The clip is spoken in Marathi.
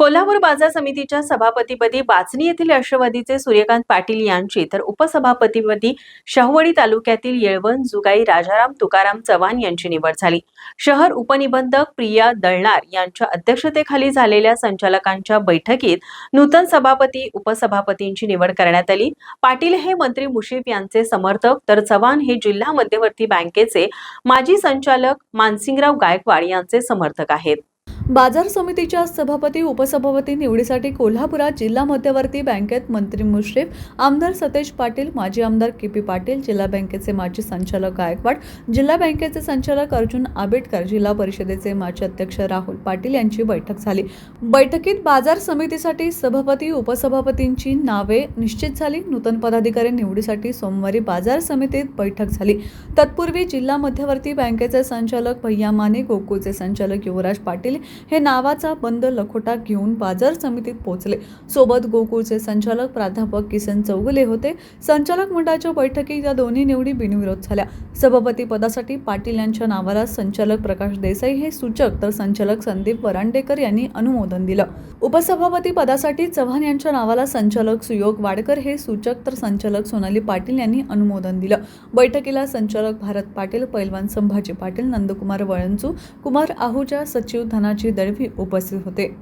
कोल्हापूर बाजार समितीच्या सभापतीपदी बाचणी येथील राष्ट्रवादीचे सूर्यकांत पाटील यांची तर उपसभापतीपदी शाहवडी तालुक्यातील येळवण जुगाई राजाराम तुकाराम चव्हाण यांची निवड झाली. शहर उपनिबंधक प्रिया दळणार यांच्या अध्यक्षतेखाली झालेल्या संचालकांच्या बैठकीत नूतन सभापती उपसभापतींची निवड करण्यात आली. पाटील हे मंत्री मुशीफ यांचे समर्थक तर चव्हाण हे जिल्हा मध्यवर्ती बँकेचे माजी संचालक मानसिंगराव गायकवाड यांचे समर्थक आहेत. बाजार समितीच्या सभापती उपसभापती निवडीसाठी कोल्हापुरात जिल्हा मध्यवर्ती बँकेत मंत्री मुश्रीफ आमदार सतेज पाटील माजी आमदार के पी पाटील जिल्हा बँकेचे माजी संचालक गायकवाड जिल्हा बँकेचे संचालक अर्जुन आबेडकर जिल्हा परिषदेचे माजी अध्यक्ष राहुल पाटील यांची बैठक झाली. बैठकीत बाजार समितीसाठी सभापती उपसभापतींची नावे निश्चित झाली. नूतन पदाधिकारी निवडीसाठी सोमवारी बाजार समितीत बैठक झाली. तत्पूर्वी जिल्हा मध्यवर्ती बँकेचे संचालक भैया माने गोकुळचे संचालक युवराज पाटील हे नावाचा बंद लखोटा घेऊन बाजार समितीत पोहोचले. सोबत गोकुळचे संचालक प्राध्यापक किसन चौगुले होते. संचालक मंडळाच्या बैठकीत या दोन्ही निवडी बिनविरोध झाल्या. सभापती पदासाठी पाटील यांच्या नावाला संचालक प्रकाश देसाई हे सूचक तर संचालक संदीप वरांडेकर यांनी अनुमोदन दिलं. उपसभापती पदासाठी चव्हाण यांच्या नावाला संचालक सुयोग वाडकर हे सूचक तर संचालक सोनाली पाटील यांनी अनुमोदन दिलं. बैठकीला संचालक भारत पाटील पैलवान संभाजी पाटील नंदकुमार वळंचू कुमार आहुजा सचिव धनाजी दळवी उपस्थित होते.